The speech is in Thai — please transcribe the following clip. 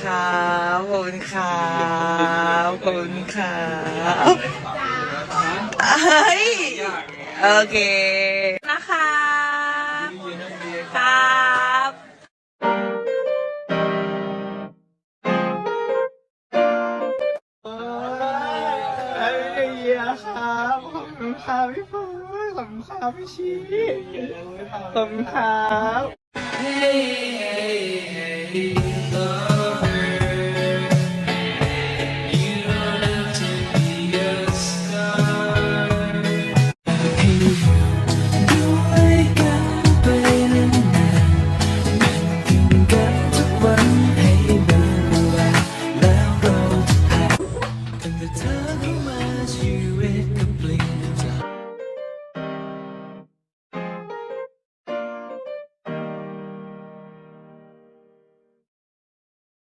ครับขอบคุณครับขอบคุณครับเฮ้ยโอเค นะคะครับไอ้เหี้ยครับขอบคุณครับพี่ฟ้าขอบคุณครับพี่ชีขอบคุณครับ Cancun.